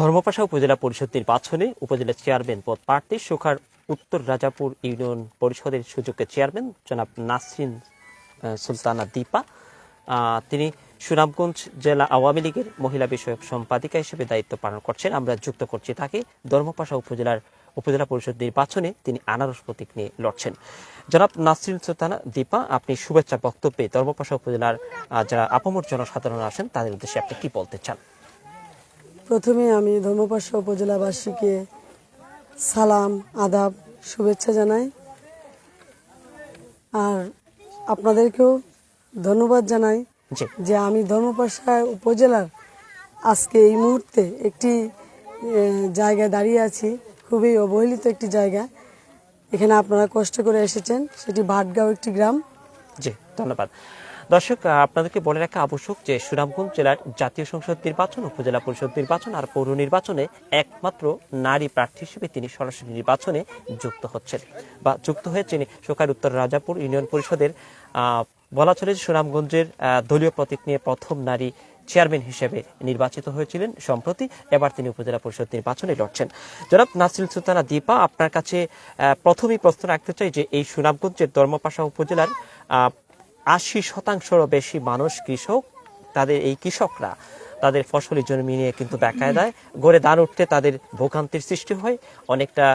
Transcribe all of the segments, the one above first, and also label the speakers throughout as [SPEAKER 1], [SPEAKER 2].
[SPEAKER 1] ধর্মপাশা উপজেলা পরিষদ নির্বাচনে উপজেলা চেয়ারম্যান পদ প্রার্থী সুখার উত্তর রাজাপুর ইউনিয়ন পরিষদের সুযোগ্য চেয়ারম্যান জনাব নাসরিন সুলতানা দীপা। তিনি সুনামগঞ্জ জেলা আওয়ামী লীগের মহিলা বিষয়ক সম্পাদিকা হিসেবে দায়িত্ব পালন করছেন। আমরা যুক্ত করছি তাকে। ধর্মপাশা উপজেলার উপজেলা পরিষদ নির্বাচনে তিনি আনারস প্রতীক নিয়ে লড়ছেন। জনাব নাসরিন, সুলতানা দীপা, আপনি শুভেচ্ছা বক্তব্যে ধর্মপাশা উপজেলার যারা আপামর জনসাধারণ আছেন, তাদের উদ্দেশ্যে আপনি কি বলতে চান?
[SPEAKER 2] প্রথমে আমি ধর্মপাশা উপজেলাবাসীকে সালাম আদাব শুভেচ্ছা জানাই। আর আপনাদেরকেও ধন্যবাদ জানাই যে আমি ধর্মপাশা উপজেলার আজকে এই মুহূর্তে একটি জায়গায় দাঁড়িয়ে আছি। খুবই অবহেলিত একটি জায়গা। এখানে আপনারা কষ্ট করে এসেছেন। সেটি ভাটগাঁও একটি গ্রাম।
[SPEAKER 1] জি ধন্যবাদ। দর্শক আপনাদেরকে বলে রাখা আবশ্যক যে সুনামগঞ্জ জেলার জাতীয় সংসদ নির্বাচন, উপজেলা পরিষদ নির্বাচন আর পৌর নির্বাচনে একমাত্র নারী প্রার্থী হিসেবে তিনি সরাসরি নির্বাচনে যুক্ত হচ্ছেন বা যুক্ত হয়েছেন সরকার উত্তর রাজাপুর ইউনিয়ন পরিষদের বলা চলে যে সুনামগঞ্জের দলীয় প্রতীক নিয়ে প্রথম নারী চেয়ারম্যান হিসেবে নির্বাচিত হয়েছিলেন। সম্প্রতি এবার তিনি উপজেলা পরিষদ নির্বাচনে লড়ছেন। জনাব নাসিল সুলতানা দীপা, আপনার কাছে প্রথমেই প্রশ্ন রাখতে চাই যে এই সুনামগঞ্জের ধর্মপাশা উপজেলার আশি শতাংশেরও বেশি মানুষ কৃষক তাদের এই কৃষকরা তাদের ফসলি জমি নিয়ে কিন্তু বেকায়দায় গড়ে দাঁড় উঠতে তাদের ভোগান্তির সৃষ্টি হয়। অনেকটা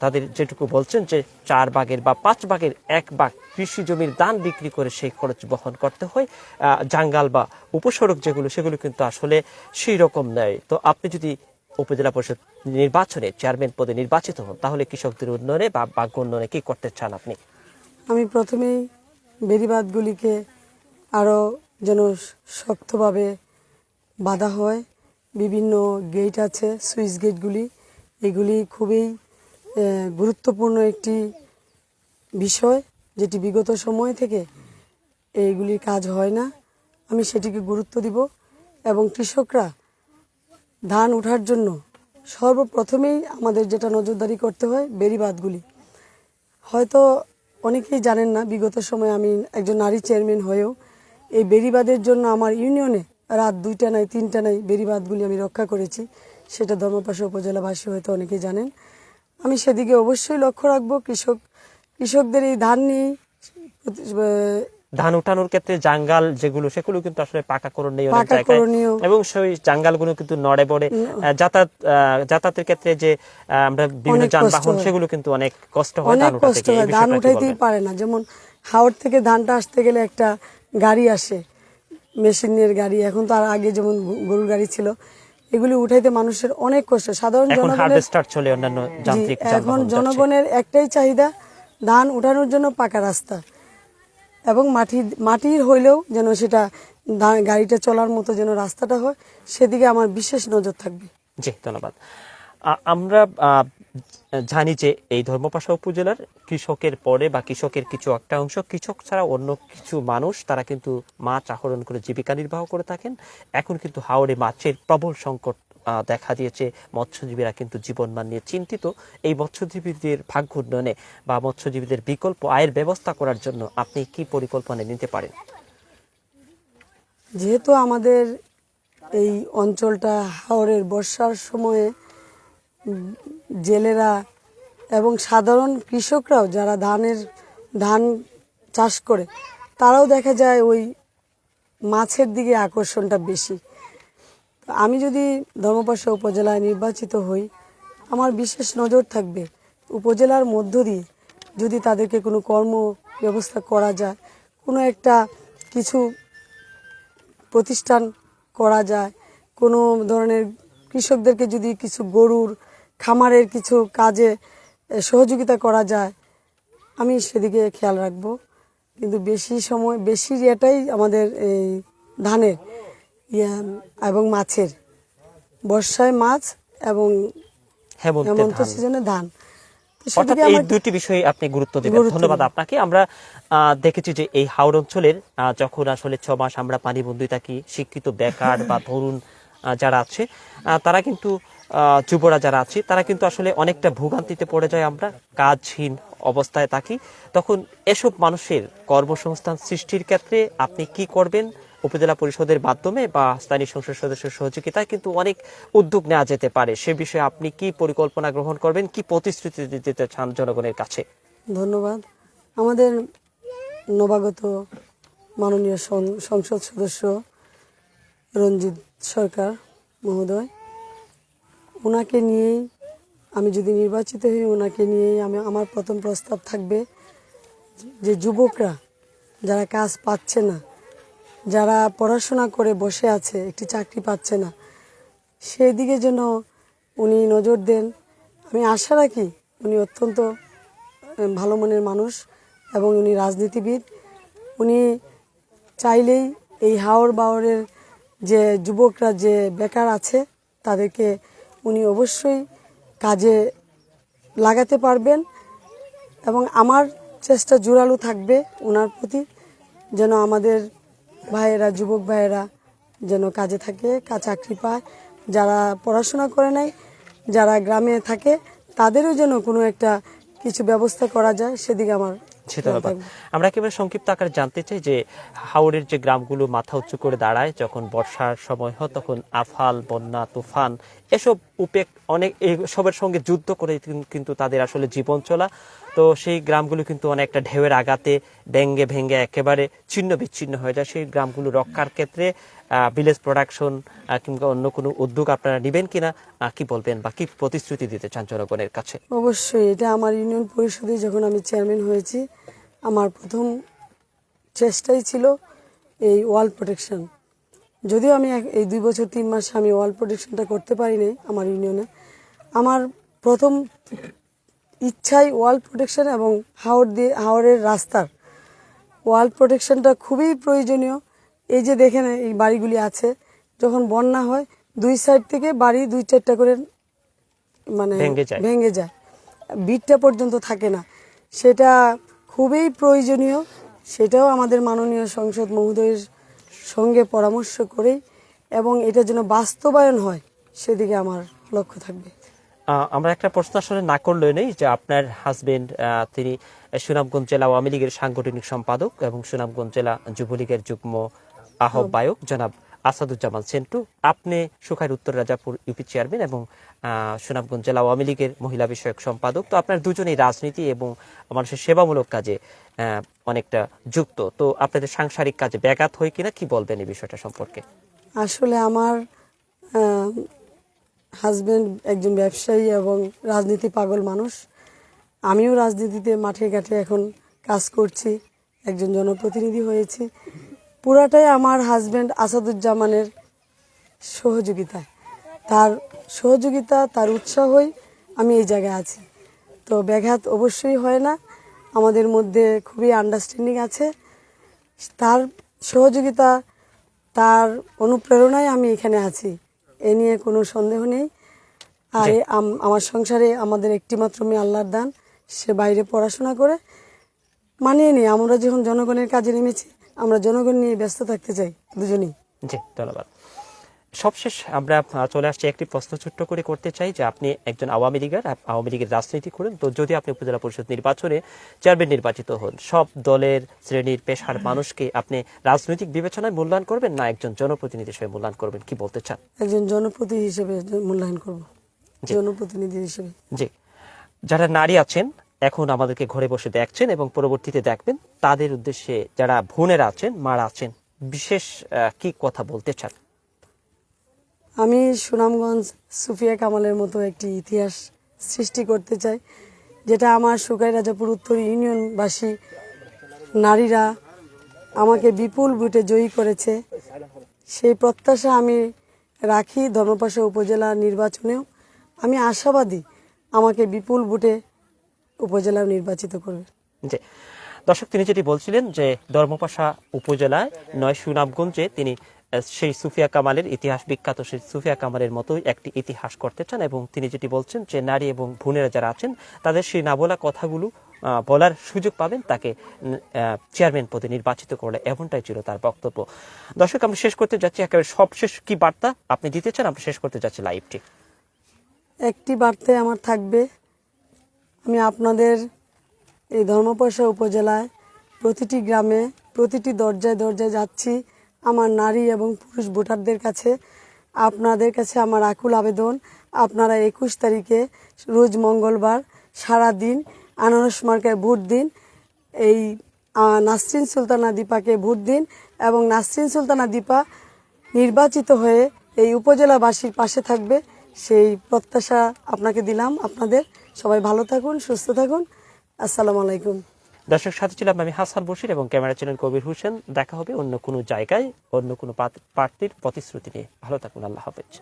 [SPEAKER 1] তাদের যেটুকু বলছেন যে চার ভাগের বা পাঁচ ভাগের এক ভাগ কৃষি জমির দান বিক্রি করে সেই খরচ বহন করতে হয়। জাঙ্গাল বা উপসড়ক যেগুলো সেগুলো কিন্তু আসলে সেই রকম নয়। তো আপনি যদি উপজেলা পরিষদ নির্বাচনে চেয়ারম্যান পদে নির্বাচিত হন তাহলে কৃষকদের উন্নয়নে বা ভাগ্য উন্নয়নে কি করতে চান আপনি?
[SPEAKER 2] আমি প্রথমেই বেড়িবাঁধগুলিকে আরও যেন শক্তভাবে বাঁধা হয়। বিভিন্ন গেট আছে, সুইচ গেটগুলি এগুলি খুবই গুরুত্বপূর্ণ একটি বিষয়, যেটি বিগত সময় থেকে এইগুলির কাজ হয় না। আমি সেটিকে গুরুত্ব দিব এবং কৃষকরা ধান ওঠার জন্য সর্বপ্রথমেই আমাদের যেটা নজরদারি করতে হয় বেড়িবাঁধগুলি হয়তো অনেকেই জানেন না, বিগত সময়ে আমি একজন নারী চেয়ারম্যান হয়েও এই বেরিবাদের জন্য আমার ইউনিয়নে রাত দুইটা নাই, তিনটা নাই বেরিবাদগুলি আমি রক্ষা করেছি। সেটা ধর্মপাশা উপজেলাবাসী হয়তো অনেকেই জানেন। আমি সেদিকে অবশ্যই লক্ষ্য রাখব। কৃষক, কৃষকদের এই ধান নিয়ে
[SPEAKER 1] ধান উঠানোর ক্ষেত্রে জাঙ্গাল যেগুলো সেগুলো কিন্তু আসলে পাকাকরণ নেই অনেক
[SPEAKER 2] পাকা
[SPEAKER 1] জায়গায়। এবং সেই জাঙ্গালগুলো কিন্তু নড়ে আহ, যাতায়াত যাতায়াতের ক্ষেত্রে যে আমরা বিভিন্ন যানবাহন সেগুলো কিন্তু অনেক কষ্ট হয় ধান
[SPEAKER 2] কষ্ট হয়। ধান উঠাইতেই পারে না। যেমন হাওড় থেকে ধানটা আসতে গেলে একটা গাড়ি আসে মেশিনের গাড়ি। এখন তো আর আগে যেমন গরুর গাড়ি ছিল এগুলি উঠাইতে মানুষের অনেক কষ্ট। সাধারণ জনগণের
[SPEAKER 1] চলে অন্যান্য যান্ত্রিক
[SPEAKER 2] এখন জনগণের একটাই চাহিদা ধান উঠানোর জন্য পাকা রাস্তা। এবং মাটি, মাটির হইলেও যেন সেটা গাড়িটা চলার মতো যেন রাস্তাটা হয়, সেদিকে আমার বিশেষ নজর থাকবে।
[SPEAKER 1] জি, ধন্যবাদ। আমরা জানি যে এই ধর্মপাশা উপজেলার কৃষকের পরে বা কৃষকের কিছু একটা অংশ, কৃষক ছাড়া অন্য কিছু মানুষ, তারা কিন্তু মাছ আহরণ করে জীবিকা নির্বাহ করে থাকেন। এখন কিন্তু হাওড়ে মাছের প্রবল সংকট দেখা দিয়েছে মৎস্যজীবীরা কিন্তু জীবনমান নিয়ে চিন্তিত এই মৎস্যজীবীদের ভাগ্য উন্নয়নে বা মৎস্যজীবীদের বিকল্প আয়ের ব্যবস্থা করার জন্য আপনি কি পরিকল্পনা নিতে পারেন?
[SPEAKER 2] যেহেতু আমাদের এই অঞ্চলটা হাওড়ের বর্ষার সময়ে জেলেরা এবং সাধারণ কৃষকরাও যারা ধানের, ধান চাষ করে, তারাও দেখা যায় ওই মাছের দিকে আকর্ষণটা বেশি। তো আমি যদি ধর্মপাশা উপজেলায় নির্বাচিত হই, আমার বিশেষ নজর থাকবে উপজেলার মধ্য দিয়ে যদি তাদেরকে কোনো কর্ম ব্যবস্থা করা যায়, কোনো একটা কিছু প্রতিষ্ঠান করা যায়, কোনো ধরনের কৃষকদেরকে যদি কিছু গরুর, খামারের কিছু কাজে সহযোগিতা করা যায়, আমি সেদিকে খেয়াল রাখব। কিন্তু বেশি সময়, বেশি ইয়েটাই আমাদের এই ধানের ইয়া এবং মাছের। বর্ষায় মাছ এবং হেমন্ত সিজনে ধান।
[SPEAKER 1] অর্থাৎ এই দুটি বিষয়ে আপনি গুরুত্ব দেবেন। ধন্যবাদ আপনাকে। আমরা দেখেছি যে এই হাওড় অঞ্চলের যখন আসলে ছ মাস আমরা পানিবন্দী থাকি শিক্ষিত বেকার বা তরুণ যারা আছে তারা কিন্তু যুবরা যারা আছে তারা কিন্তু আসলে অনেকটা ভোগান্তিতে পড়ে যায় আমরা কাজহীন অবস্থায় থাকি। তখন এসব মানুষের কর্মসংস্থান সৃষ্টির ক্ষেত্রে আপনি কি করবেন? উপজেলা পরিষদের মাধ্যমে বা স্থানীয় সংসদ সদস্যের সহযোগিতায় কিন্তু অনেক উদ্যোগ নেওয়া যেতে পারে। সে বিষয়ে আপনি কি পরিকল্পনা গ্রহণ করবেন? কি প্রতিশ্রুতি দিতে চান জনগণের কাছে?
[SPEAKER 2] ধন্যবাদ। আমাদের নবাগত মাননীয় সংসদ সদস্য রঞ্জিত সরকার মহোদয় ওনাকে নিয়েই আমি যদি নির্বাচিত হই ওনাকে নিয়েই আমি, আমার প্রথম প্রস্তাব থাকবে যে যুবকরা যারা কাজ পাচ্ছে না যারা পড়াশোনা করে বসে আছে, একটি চাকরি পাচ্ছে না। সেই দিকে যেন উনি নজর দেন। আমি আশা রাখি উনি অত্যন্ত ভালো মনের মানুষ এবং উনি রাজনীতিবিদ। উনি চাইলেই এই হাওর বাওরের যে যুবকরা, যে বেকার আছে, তাদেরকে উনি অবশ্যই কাজে লাগাতে পারবেন এবং আমার চেষ্টা জোরালো থাকবে। ওনার প্রতি যেন আমাদের ভাইয়েরা যুবক ভাইয়েরা যেন কাজে থাকে চাকরি পায় যারা পড়াশোনা করে নাই যারা গ্রামে থাকে তাদেরও যেন কোনো একটা কিছু ব্যবস্থা করা যায় সেদিকে আমার
[SPEAKER 1] আমরা একেবারে সংক্ষিপ্ত আকারে জানতে চাই যে হাওড়ের যে গ্রামগুলো মাথা উঁচু করে দাঁড়ায় যখন বর্ষার সময় হয় তখন আফাল বন্যা তুফান এসব উপেক অনেক এই সবের সঙ্গে যুদ্ধ করে কিন্তু তাদের আসলে জীবন চলা। তো সেই গ্রামগুলো কিন্তু অনেকটা ঢেউয়ের আঘাতে ভেঙ্গে ভেঙ্গে একেবারে ছিন্ন বিচ্ছিন্ন হয়ে যায়। সেই গ্রামগুলো রক্ষার ক্ষেত্রে ভিলেজ প্রোডাকশন কিংবা অন্য কোনো উদ্যোগ আপনারা নেবেন কিনা আহ, কি বলবেন বা কি প্রতিশ্রুতি দিতে চান জনগণের কাছে?
[SPEAKER 2] অবশ্যই এটা আমার ইউনিয়ন পরিষদে যখন আমি চেয়ারম্যান হয়েছি আমার প্রথম চেষ্টাই ছিল এই ওয়াল প্রোটেকশন। যদিও আমি এক- এই দুই বছর তিন মাসে আমি ওয়াল প্রোটেকশনটা করতে পারিনি আমার ইউনিয়নে। আমার প্রথম ইচ্ছাই ওয়াল প্রোটেকশন এবং হাওড় দিয়ে হাওড়ের রাস্তার। ওয়াল প্রোটেকশনটা খুবই প্রয়োজনীয়। এই যে দেখেন এই বাড়িগুলি আছে যখন বন্যা হয় দুই সাইড থেকে বাড়ি দুই চারটা করে মানে
[SPEAKER 1] ভেঙে যায়।
[SPEAKER 2] বিটটা পর্যন্ত থাকে না। সেটা খুবই প্রয়োজনীয়। সেটাও আমাদের মাননীয় সংসদ মহোদয়ের সঙ্গে পরামর্শ করে এবং এটা যেন বাস্তবায়ন হয় সেদিকে আমার লক্ষ্য থাকবে।
[SPEAKER 1] আমরা একটা প্রশ্ন আসলে না করলেও নেই যে আপনার হাজবেন্ড তিনি সুনামগঞ্জ জেলা আওয়ামী লীগের সাংগঠনিক সম্পাদক এবং সুনামগঞ্জ জেলা যুবলীগের যুগ্ম আহ্বায়ক। জনাব আসাদুজ্জামান সেন্টু। আপনি সুখাইর উত্তর রাজাপুর ইউপি চেয়ারম্যান এবং সুনামগঞ্জ জেলা আওয়ামী লীগের মহিলা বিষয়ক সম্পাদক। তো আপনার দুজনেই রাজনীতি এবং মানুষের সেবামূলক কাজে অনেকটা যুক্ত। তো আপনাদের সাংসারিক কাজে ব্যাঘাত হয় কিনা? কি বলবেন এই বিষয়টা সম্পর্কে?
[SPEAKER 2] আসলে আমার হাজব্যান্ড একজন ব্যবসায়ী এবং রাজনীতি পাগল মানুষ। আমিও রাজনীতিতে মাঠে ঘাটে এখন কাজ করছি, একজন জনপ্রতিনিধি হয়েছি। পুরাটাই আমার হাজব্যান্ড আসাদুজ্জামানের সহযোগিতায়। তার সহযোগিতা তার উৎসাহই আমি এই জায়গায় আছি। তো ব্যাঘাত অবশ্যই হয় না। আমাদের মধ্যে খুবই আন্ডারস্ট্যান্ডিং আছে। তার সহযোগিতা তার অনুপ্রেরণায় আমি এখানে আছি। এ নিয়ে কোনো সন্দেহ নেই। আর আমার সংসারে আমাদের একটিমাত্র মেয়ে আল্লাহর দান। সে বাইরে পড়াশোনা করে মানিয়ে নিই আমরা যখন জনগণের কাজে নেমেছি আমরা জনগণ নিয়ে ব্যস্ত থাকতে চাই দুজনেই
[SPEAKER 1] জি ধন্যবাদ। সবশেষ আমরা চলে আসছি একটি প্রশ্ন ছোট্ট করে করতে চাই যে আপনি একজন আওয়ামী লীগের আওয়ামী লীগের রাজনীতি করেন তো যদি আপনি উপজেলা পরিষদ নির্বাচনে চেয়ারম্যান নির্বাচিত হন সব দলের শ্রেণির পেশার মানুষকে আপনি রাজনৈতিক বিবেচনায় মূল্যায়ন করবেন না একজন জনপ্রতিনিধি হিসেবে মূল্যায়ন করবেন? কি বলতে চান?
[SPEAKER 2] একজন জনপ্রতিনিধি হিসেবে মূল্যায়ন করব। জনপ্রতিনিধি হিসেবে।
[SPEAKER 1] জি। যারা নারী আছেন এখন আমাদেরকে ঘরে বসে দেখছেন এবং পরবর্তীতে দেখবেন তাদের উদ্দেশ্যে যারা বোনেরা আছেন, মারা আছেন, বিশেষ কি কথা বলতে চান?
[SPEAKER 2] আমি সুনামগঞ্জ সুফিয়া কামালের মতো একটি ইতিহাস সৃষ্টি করতে চাই, যেটা আমার সুকাই রাজাপুর উত্তর ইউনিয়নবাসী নারীরা আমাকে বিপুল ভোটে জয়ী করেছে। সেই প্রত্যাশা আমি রাখি ধর্মপাশা উপজেলা নির্বাচনেও। আমি আশাবাদী আমাকে বিপুল ভোটে উপজেলা নির্বাচিত করবে।
[SPEAKER 1] যে দর্শক তিনি যেটি বলছিলেন যে ধর্মপাশা উপজেলায় নয় সুনামগঞ্জে তিনি সেই সুফিয়া কামালের ইতিহাস বিখ্যাত সেই সুফিয়া কামালের মতোই একটি ইতিহাস করতে চান এবং তিনি যেটি বলছেন যে নারী এবং ভুনেরা যারা আছেন তাদের সেই না বলা কথাগুলো বলার সুযোগ পাবেন তাকে চেয়ারম্যান পদে নির্বাচিত করলে এমনটাই ছিল তার বক্তব্য। দর্শক আমরা শেষ করতে যাচ্ছি একেবারে সবশেষ কি বার্তা আপনি দিতে চান? আমরা শেষ করতে যাচ্ছি লাইভটি।
[SPEAKER 2] একটি বার্তায় আমার থাকবে আমি আপনাদের এই ধর্মপয়সা উপজেলায় প্রতিটি গ্রামে, প্রতিটি দরজায় দরজায় যাচ্ছি। আমার নারী এবং পুরুষ ভোটারদের কাছে, আপনাদের কাছে আমার আকুল আবেদন। আপনারা একুশ তারিখে, রোজ মঙ্গলবার সারা দিন আনারস মার্কায় ভোট দিন। এই নাসরিন সুলতানা দীপাকে ভোট দিন এবং নাসরিন সুলতানা দীপা নির্বাচিত হয়ে এই উপজেলাবাসীর পাশে থাকবে। সেই প্রত্যাশা আপনাকে দিলাম, আপনাদের সবাই ভালো থাকুন, সুস্থ থাকুন। আসসালামু আলাইকুম।
[SPEAKER 1] দর্শক, সাথে ছিলাম আমি হাসান বশির এবং ক্যামেরা ছিলেন কবির হোসেন। দেখা হবে অন্য কোনো জায়গায়, অন্য কোনো প্রার্থীর প্রতিশ্রুতি নিয়ে। ভালো থাকুন, আল্লাহ হাফেজ।